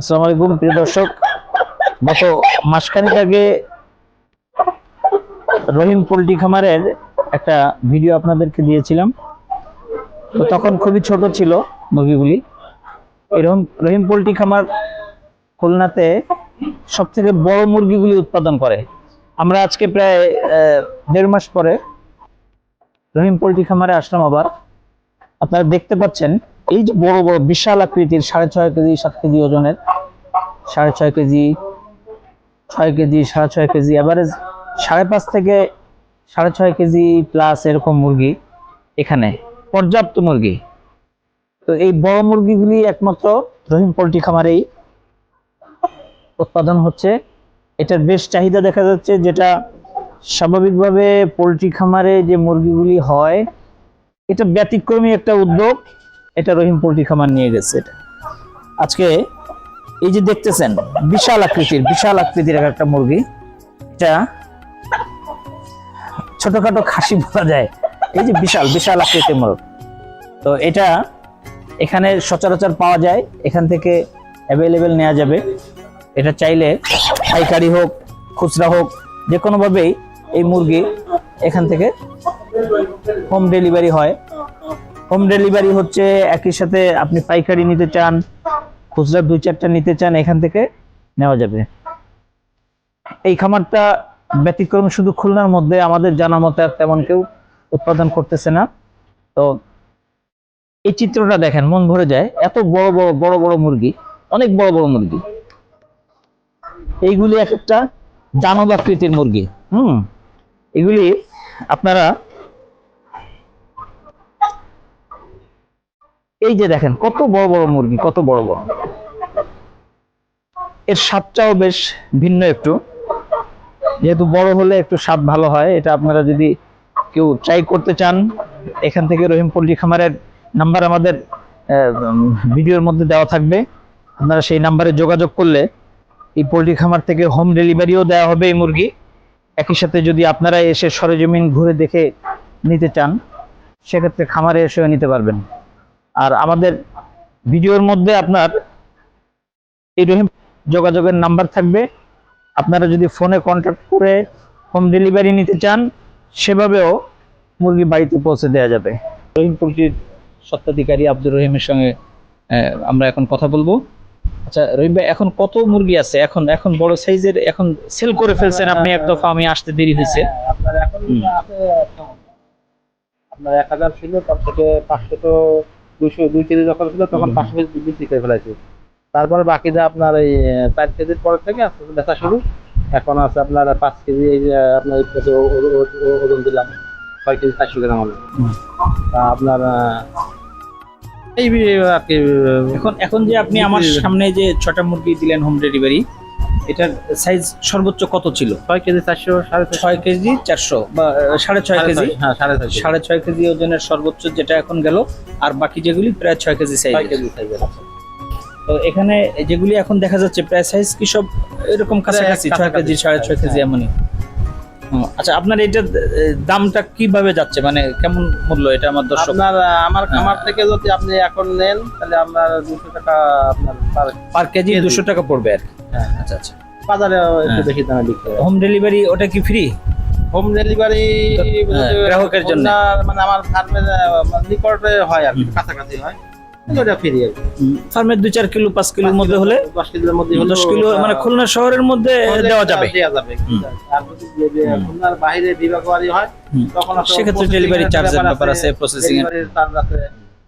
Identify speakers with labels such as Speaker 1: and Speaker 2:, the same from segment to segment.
Speaker 1: আসসালামু আলাইকুম, প্রিয় দর্শক। গত মাসখানেক আগে রহিম পোল্ট্রি খামারের একটা ভিডিও আপনাদেরকে দিয়েছিলাম। তো তখন খুবই ছোট ছিল মুরগিগুলি। এরকম রহিম পোল্ট্রি খামার খুলনাতে সব থেকে বড় মুরগিগুলি উৎপাদন করে। আমরা আজকে প্রায় দেড় মাস পরে রহিম পোল্ট্রি খামারে আসলাম আবার। আপনারা দেখতে পাচ্ছেন এই যে বড় বড় বিশাল আকৃতির সাড়ে ছয় কেজি, সাত কেজি ওজনের, সাড়ে ছয় কেজি ছয় কেজি, সাড়ে ছয় কেজি অ্যাভারেজ সাড়ে পাঁচ থেকে সাড়ে ছয় কেজি প্লাস এরকম মুরগি এখানে, পর্যাপ্ত মুরগি। তো এই বড় মুরগিগুলি একমাত্র রহিম পোলট্রি খামারেই উৎপাদন হচ্ছে। এটার বেশ চাহিদা দেখা যাচ্ছে, যেটা স্বাভাবিকভাবে পোলট্রি খামারে যে মুরগিগুলি হয়, এটা ব্যতিক্রমী একটা উদ্যোগ। এটা রহিম পোল্ট্রি খামার নিয়ে গেছে এটা। আজকে এই যে দেখতেছেন, বিশাল আকৃতির বিশাল আকৃতির একটা মুরগি। এটা ছোটখাটো খাসি বলা যায়। এই যে বিশাল বিশাল আকৃতির মুরগ। তো এটা এখানে সচরাচর পাওয়া যায়, এখান থেকে অ্যাভেলেবেল নেওয়া যাবে। এটা চাইলে পাইকারি হোক, খুচরা হোক যে কোনোভাবেই এই মুরগি এখান থেকে হোম ডেলিভারি হয়। হোম ডেলিভারি হচ্ছে একই সাথে আপনি পাইকারি নিতে চান, খুচরা দুই চারটা নিতে চান, এখান থেকে নেওয়া যাবে। এই খামারটা ব্যতিক্রম শুধু খুলনার মধ্যে, আমাদের জানা মতে তেমন কেউ উৎপাদন করতেছে না। তো এই চিত্রটা দেখেন, মন ভরে যায়। এত বড় বড় বড় বড় মুরগি, অনেক বড় বড় মুরগি। এইগুলি এক একটা দানব আকৃতির মুরগি। হুম, এগুলি আপনারা এই যে দেখেন, কত বড় বড় মুরগি, কত বড় বড়। এর স্বাদটাও বেশ ভিন্ন একটু। যেহেতু বড় হলে একটু স্বাদ ভালো হয়, এটা আপনারা যদি কেউ ট্রাই করতে চান, এখান থেকে রহিম পোল্ট্রি খামারের নাম্বার আমাদের ভিডিওর মধ্যে দেওয়া থাকবে। আপনারা সেই নাম্বারে যোগাযোগ করলে এই পোল্ট্রি খামার থেকে হোম ডেলিভারিও দেওয়া হবে এই মুরগি। একই সাথে যদি আপনারা এসে সরেজমিন ঘুরে দেখে নিতে চান, সেক্ষেত্রে খামারে এসেও নিতে পারবেন। আর আমাদের ভিডিওর মধ্যে আপনার এই রহিম যোগাযোগের নাম্বার থাকবে। আপনারা যদি ফোনে কন্ট্যাক্ট করে হোম ডেলিভারি নিতে চান সেভাবেও মুরগি বাড়িতে পৌঁছে দেওয়া যাবে। রহিম পোলট্রির স্বত্বাধিকারী আব্দুর রহিমের সঙ্গে আহ, আমরা এখন কথা বলব। আচ্ছা রহিম ভাই এখন কত মুরগি আছে? এখন এখন বড় সাইজের এখন সেল করে ফেলছেন আপনি এক দফা আমি আসতে দেরি হয়েছে।
Speaker 2: আপনার এখন আছে আপনার এক হাজার ছিল তার থেকে পাঁচশো তো দুইশো দুই কেজি যখন ছিল তখন। পাঁচশো কেজি বিক্রি করে ফেলাইছি। তারপরে বাকি যা আপনার এই চার কেজির পর থেকে আস্তে আস্তে বেচা শুরু। এখন আছে আপনার পাঁচ কেজি এই যে আপনার ওজন দিলাম ছয় কেজি চারশো গ্রাম হলো। তা আপনার এই আর কি
Speaker 1: এখন এখন যে আপনি আমার সামনে যে ছটা মুরগি দিলেন হোম ডেলিভারি এটার সাইজ সর্বোচ্চ কত ছিল?
Speaker 2: ছয় কেজি চারশো সাড়ে
Speaker 1: ছয় কেজি চারশো বা সাড়ে ছয় কেজি?
Speaker 2: হ্যাঁ সাড়ে ছয় কেজি।
Speaker 1: ওজনের সর্বোচ্চ যেটা এখন গেল আর বাকি যেগুলি প্রায় ছয় কেজি সাইজ
Speaker 2: কেজি সাইজের
Speaker 1: তো এখানে যেগুলি এখন দেখা যাচ্ছে প্রায় সাইজ কি সব এরকম কাছাকাছি? ছয় কেজি সাড়ে ছয় কেজি
Speaker 2: হ্যাঁ।
Speaker 1: এমনই। আচ্ছা আপনার আহ, দামটা কীভাবে যাচ্ছে মানে কেমন মূল্য এটা আমার দর্শক
Speaker 2: আপনার আমার
Speaker 1: হ্যাঁ।
Speaker 2: খামার থেকে যদি আপনি এখন নেন তাহলে আপনার দুশো টাকা আপনার পার-
Speaker 1: পার কেজি। দুশো টাকা পড়বে আর কি
Speaker 2: হ্যাঁ।
Speaker 1: আচ্ছা আচ্ছা
Speaker 2: বাজারে একটু
Speaker 1: হ্যাঁ।
Speaker 2: বেশি দামে বিক্রি
Speaker 1: হোম ডেলিভারি ওটা কি ফ্রি
Speaker 2: হোম ডেলিভারি
Speaker 1: হ্যাঁ, গ্রাহকের জন্য।
Speaker 2: মানে আমার ফার্মের নিকটে হয় আর কাছাকাছি হয়
Speaker 1: ফার্মের দুই চার কিলো পাঁচ কিলোর মধ্যে হলে
Speaker 2: দশ কেজির মধ্যে
Speaker 1: দশ কিলো মানে খুলনা শহরের মধ্যে দেওয়া যাবে।
Speaker 2: দেওয়া যাবে। আর যদি যে- যে
Speaker 1: হুম।
Speaker 2: খুলনার বাইরে বিভাগবাড়ি হয় তখন
Speaker 1: সেক্ষেত্রে ডেলিভারি চার্জের ব্যাপার আছে প্রসেসিং এর
Speaker 2: চার্জ আছে।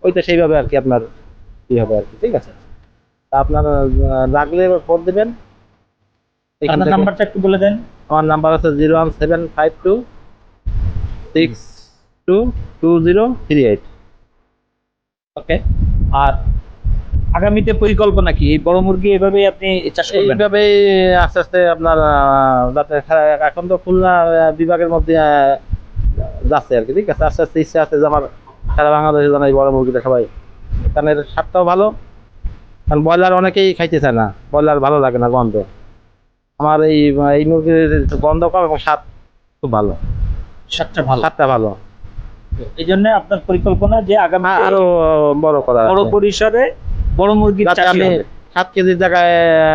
Speaker 2: ওইটা সেইভাবে আর কি আপনার কি হবে আর কি ঠিক আছে? তা আপনার রাখলে ফোন দেবেন।
Speaker 1: আপনার নাম্বারটা একটু বলে দেন।
Speaker 2: আমার নাম্বার আছে zero one seven five two six two two zero three eight.
Speaker 1: Okay? আর আগামীতে পরিকল্পনা কি? এই বড় মুরগি এভাবেই আপনি চাষ করবেন?
Speaker 2: এইভাবেই আস্তে আস্তে আপনার যাতে এখন তো খুলনা বিভাগের মধ্যে যাচ্ছে আর কি ঠিক আছে? আস্তে আস্তে ইচ্ছা আছে যে আমার সারা বাংলাদেশে যেন এই বড় মুরগিটা সবাই কারণ এর স্বাদটাও ভালো। কারণ ব্রয়লার অনেকেই খাইতে চায় না। ব্রয়লার ভালো লাগে না গন্ধ। আমার এই এই মুরগির গন্ধ কম এবং স্বাদ খুব ভালো।
Speaker 1: স্বাদটা ভালো।
Speaker 2: স্বাদটা ভালো।
Speaker 1: এই জন্য আপনার পরিকল্পনা যে আগামী
Speaker 2: হ্যাঁ, আরও বড় করা
Speaker 1: বড় পরিসরে বড়
Speaker 2: আমি সাত কেজির জায়গায়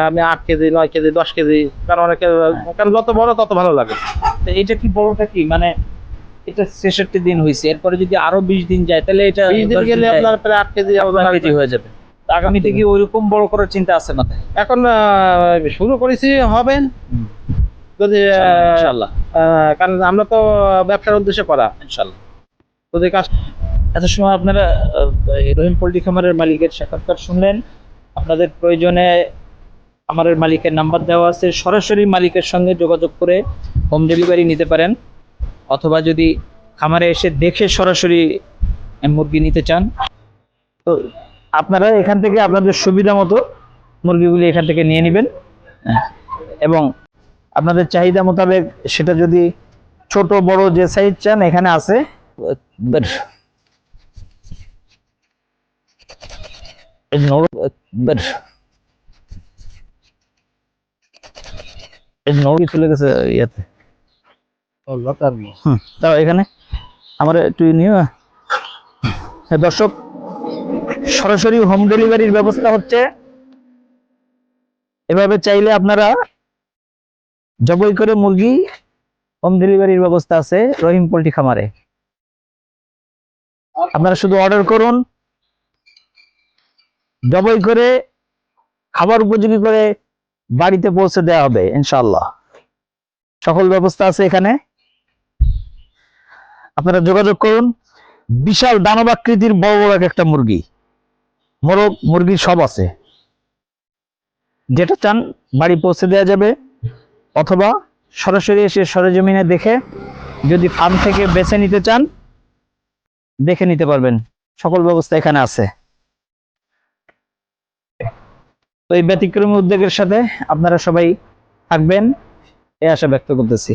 Speaker 2: আমি আট কেজি নয় কেজি দশ কেজি কারণ অনেকে কারণ যত বড় তত ভালো লাগে।
Speaker 1: এটা কি বড়টা কি? মানে এটা ছেষট্টি দিন হয়েছে এরপরে যদি আরও বিশ দিন যায় তাহলে এটা
Speaker 2: বিশ দিন গেলে আপনার প্রায় আট কেজি
Speaker 1: কেজি হয়ে যাবে। আগামীতে কি ওইরকম বড় করার চিন্তা আছে না?
Speaker 2: এখন আহ, শুরু করেছি হবেন। যদি
Speaker 1: ইনশাল্লাহ
Speaker 2: কারণ আমরা তো ব্যবসার উদ্দেশ্যে করা।
Speaker 1: ইনশাল্লাহ।
Speaker 2: যদি কাজ
Speaker 1: এত সময় আপনারা রহিম পোল্ট্রি খামারের মালিকের সাক্ষাৎকার শুনলেন। আপনাদের প্রয়োজনে আমাদের মালিকের নাম্বার দেওয়া আছে। সরাসরি মালিকের সঙ্গে যোগাযোগ করে হোম ডেলিভারি নিতে পারেন। অথবা যদি খামারে এসে দেখে সরাসরি মুরগি নিতে চান। তো আপনারা এখান থেকে আপনাদের সুবিধা মতো মুরগিগুলি এখান থেকে নিয়ে নেবেন। এবং আপনাদের চাহিদা মোতাবেক সেটা যদি ছোট, বড় যে সাইজ চান এখানে আছে। বের এই নড়ি চলে গেছে ইয়েতে। তাও এখানে। আমার একটু নিয়ে হ্যাঁ দর্শক সরাসরি হোম ডেলিভারির ব্যবস্থা হচ্ছে। এভাবে চাইলে আপনারা জবই করে মুরগি হোম ডেলিভারির ব্যবস্থা আছে রহিম পোল্ট্রি খামারে। আপনারা শুধু অর্ডার করুন ডবল করে খাবার উপযোগী করে বাড়িতে পৌঁছে দেওয়া হবে ইনশাল্লাহ সকল ব্যবস্থা আছে এখানে। আপনারা যোগাযোগ করুন, বিশাল দানবাকৃতির বড় বড় এক একটা মুরগি। মোরগ, মুরগি সব আছে। যেটা চান বাড়ি পৌঁছে দেওয়া যাবে, অথবা সরাসরি এসে সরেজমিনে দেখে যদি ফার্ম থেকে বেছে নিতে চান দেখে নিতে পারবেন। সকল ব্যবস্থা এখানে আছে। তো এই ব্যতিক্রমী উদ্যোগের সাথে আপনারা সবাই থাকবেন, এ আশা ব্যক্ত করতেছি।